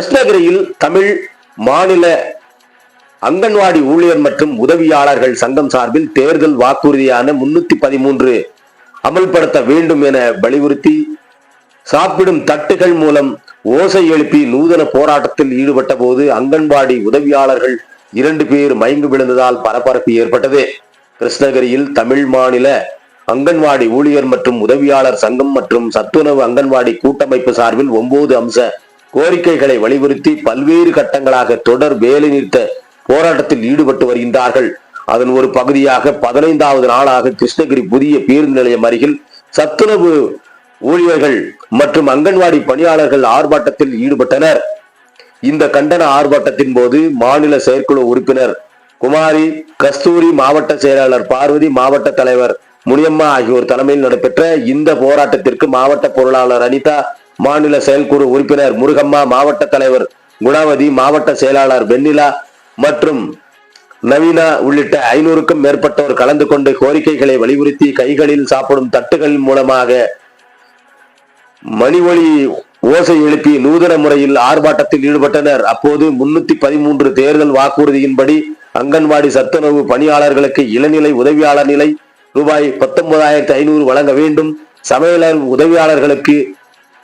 கிருஷ்ணகிரியில் தமிழ் மாநில அங்கன்வாடி ஊழியர் மற்றும் உதவியாளர்கள் சங்கம் சார்பில் தேர்தல் வாக்குறுதியான முன்னூத்தி பதிமூன்று அமல்படுத்த வேண்டும் என வலியுறுத்தி சாப்பிடும் தட்டுகள் மூலம் ஓசை எழுப்பி நூதன போராட்டத்தில் ஈடுபட்ட போது அங்கன்வாடி உதவியாளர்கள் இரண்டு பேர் மயங்கு விழுந்ததால் பரபரப்பு ஏற்பட்டது. கிருஷ்ணகிரியில் தமிழ் மாநில அங்கன்வாடி ஊழியர் மற்றும் உதவியாளர் சங்கம் மற்றும் சத்துணவு அங்கன்வாடி கூட்டமைப்பு சார்பில் ஒன்பது அம்ச கோரிக்கைகளை வலியுறுத்தி பல்வேறு கட்டங்களாக தொடர் வேலை நிறுத்த போராட்டத்தில் ஈடுபட்டு வருகின்றார்கள். அதன் ஒரு பகுதியாக பதினைந்தாவது நாளாக கிருஷ்ணகிரி புதிய பேருந்து நிலையம் அருகில் சத்துணவு ஊழியர்கள் மற்றும் அங்கன்வாடி பணியாளர்கள் ஆர்ப்பாட்டத்தில் ஈடுபட்டனர். இந்த கண்டன ஆர்ப்பாட்டத்தின் போது மாநில செயற்குழு உறுப்பினர் குமாரி கஸ்தூரி மாவட்ட செயலாளர் பார்வதி மாவட்ட தலைவர் முனியம்மா ஆகியோர் தலைமையில் நடைபெற்ற இந்த போராட்டத்திற்கு மாவட்ட பொருளாளர் அனிதா மாநில செயற்குழு உறுப்பினர் முருகம்மா மாவட்ட தலைவர் குணாவதி மாவட்ட செயலாளர் வெண்ணிலா மற்றும் நவீனா உள்ளிட்ட ஐநூறுக்கும் மேற்பட்டோர் கலந்து கொண்டு கோரிக்கைகளை வலியுறுத்தி கைகளில் சாப்பிடும் தட்டுகள் மூலமாக மணி ஓசை எழுப்பி நூதன முறையில் ஆர்ப்பாட்டத்தில் ஈடுபட்டனர். அப்போது முன்னூத்தி பதிமூன்று தேர்தல் வாக்குறுதியின்படி அங்கன்வாடி சத்துணவு பணியாளர்களுக்கு இளநிலை உதவியாளர் நிலை ரூபாய் பத்தொன்பதாயிரத்தி ஐநூறு வழங்க வேண்டும். சமையலர் உதவியாளர்களுக்கு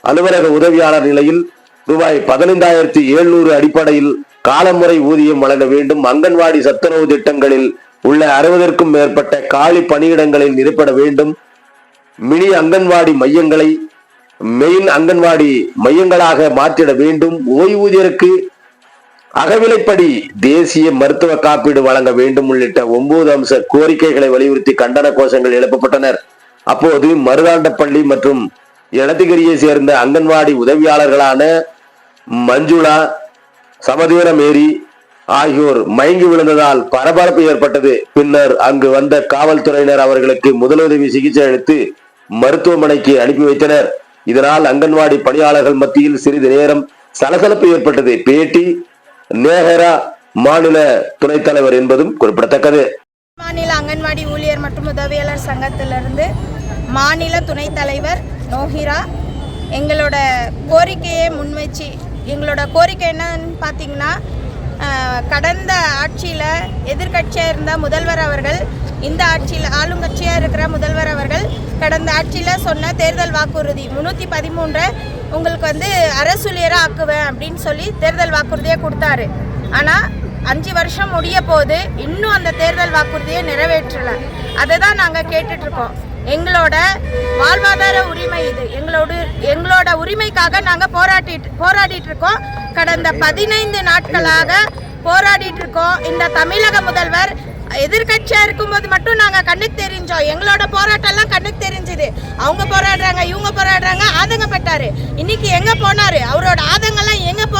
அலுவலக உதவியாளர் நிலையில் ரூபாய் பதினைந்தாயிரத்தி எழுநூறு அடிப்படையில் காலமுறை ஊதியம் வழங்க வேண்டும். அங்கன்வாடி சத்துணவு திட்டங்களில் உள்ள அறுபதற்கும் மேற்பட்ட காலி பணியிடங்களில் நிரப்பட வேண்டும். மினி அங்கன்வாடி மையங்களை மெயின் அங்கன்வாடி மையங்களாக மாற்றிட வேண்டும். ஓய்வூதியருக்கு அகவிலைப்படி தேசிய மருத்துவ காப்பீடு வழங்க வேண்டும் உள்ளிட்ட ஒன்பது அம்ச கோரிக்கைகளை வலியுறுத்தி கண்டன கோஷங்கள் எழுப்பப்பட்டனர். அப்போது மருதாண்டப்பள்ளி மற்றும் எலத்திகிரியை சேர்ந்த அங்கன்வாடி உதவியாளர்களான மஞ்சுளா சமதீர மேரி ஆகியோர் மயங்கி விழுந்ததால் பரபரப்பு ஏற்பட்டது. பின்னர் அங்கு வந்த காவல்துறையினர் அவர்களுக்கு முதலுதவி சிகிச்சை அளித்து மருத்துவமனைக்கு அனுப்பி வைத்தனர். இதனால் அங்கன்வாடி பணியாளர்கள் மத்தியில் சிறிது நேரம் சலசலப்பு ஏற்பட்டது. பேட்டி நேஹரா மாநில துணைத் தலைவர் என்பதும் குறிப்பிடத்தக்கது. மாநில அங்கன்வாடி ஊழியர் மற்றும் உதவியாளர் சங்கத்திலிருந்து மாநில துணைத் தலைவர் நோஹிரா எங்களோட கோரிக்கையை முன்வச்சு எங்களோட கோரிக்கை என்னன்னு பார்த்தீங்கன்னா கடந்த ஆட்சியில் எதிர்க்கட்சியாக இருந்த முதல்வர் அவர்கள் இந்த ஆட்சியில் ஆளுங்கட்சியாக இருக்கிற முதல்வர் அவர்கள் கடந்த ஆட்சியில் சொன்ன தேர்தல் வாக்குறுதி முந்நூற்றி பதிமூன்றை உங்களுக்கு வந்து அரசுலியராக ஆக்குவேன் அப்படின்னு சொல்லி தேர்தல் வாக்குறுதியை கொடுத்தாரு. ஆனால் அஞ்சு வருஷம் முடிய போது இன்னும் அந்த தேர்தல் வாக்குறுதியை நிறைவேற்றலை. அதை தான் நாங்கள் கேட்டுட்ருக்கோம் எங்களோட வாழ்வாதார உரிமை இது. எங்களோட எங்களோட உரிமைக்காக நாங்கள் போராட்டிட்டு போராடிட்டு இருக்கோம் கடந்த பதினைந்து நாட்களாக போராடிட்டு இருக்கோம் இந்த தமிழக முதல்வர் எதிர்கட்சியா இருக்கும்போது மட்டும் நாங்க கண்ணுக்கு தெரிஞ்சோம். எங்களோட போராட்டம் எல்லாம் கண்ணுக்கு தெரிஞ்சுது. அவங்க போராடுறாங்க இவங்க போராடுறாங்க ஆதங்கப்பட்டாரு. இன்னைக்கு எங்க போனாரு? அவரோட ஆதங்கம்லாம்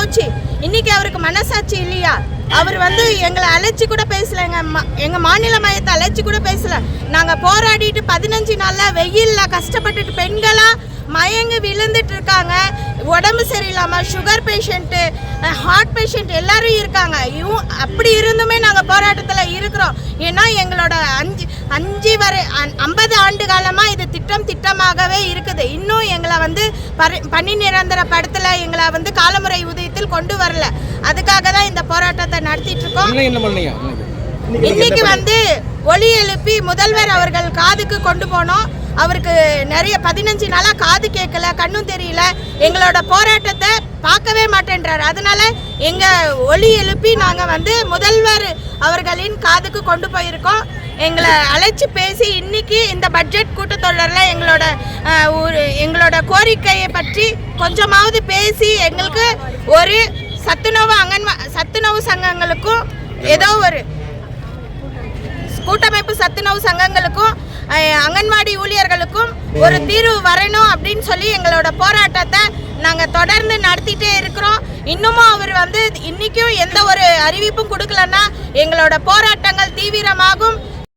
போச்சு. இன்னைக்கு அவருக்கு மனசாட்சி இல்லையா? அவர் வந்து எங்களை அழைச்சி கூட பேசல. எங்க மா- எங்க மாநில மையத்தை அழைச்சி கூட பேசல. நாங்க போராடிட்டு பதினஞ்சு நாள்ல வெயில்ல கஷ்டப்பட்டுட்டு பெண்களா மயங்கி விழுந்துட்டு இருக்காங்க உடம்பு சரியில்லாமல் சுகர் பேஷண்ட்டு ஹார்ட் பேஷண்ட் எல்லாரும் இருக்காங்க. இவங்க அப்படி இருந்துமே நாங்கள் போராட்டத்தில் இருக்கிறோம். ஏன்னா எங்களோட அஞ்சு அஞ்சு வரை ஐம்பது ஆண்டு காலமாக இது திட்டம் திட்டமாகவே இருக்குது. இன்னும் எங்களை வந்து பரி பணி நிரந்தர படத்தில் எங்களை வந்து காலமுறை உதயத்தில் கொண்டு வரல. அதுக்காக தான் இந்த போராட்டத்தை நடத்திட்டு இருக்கோம். என்ன பண்ணீங்க? இன்னைக்கு? வந்து ஒலி எழுப்பி முதல்வர் அவர்கள் காதுக்கு கொண்டு போனோம். அவருக்கு நிறைய பதினஞ்சு நாளா காது கேட்கல கண்ணும் தெரியல. எங்களோட போராட்டத்தை பார்க்கவே மாட்டேன்றாரு. அதனால எங்க ஒலி எழுப்பி நாங்க வந்து முதல்வர் அவர்களின் காதுக்கு கொண்டு போயிருக்கோம். எங்களை அழைச்சி பேசி இன்னைக்கு இந்த பட்ஜெட் கூட்டத்தொடரில் எங்களோட ஒரு எங்களோட கோரிக்கையை பற்றி கொஞ்சமாவது பேசி எங்களுக்கு ஒரு சத்துணவு அங்கன்வா சத்துணவு சங்கங்களுக்கும் ஏதோ ஒரு கூட்டமைப்பு சத்துணவு சங்கங்களுக்கும் அங்கன்வாடி ஊழியர்களுக்கும் ஒரு தீர்வு வரணும் அப்படின்னு சொல்லி எங்களோட போராட்டத்தை நாங்கள் தொடர்ந்து நடத்திட்டே இருக்கிறோம். இன்னமும் அவர் வந்து இன்னைக்கும் எந்த ஒரு அறிவிப்பும் கொடுக்கலன்னா எங்களோட போராட்டங்கள் தீவிரமாகும்.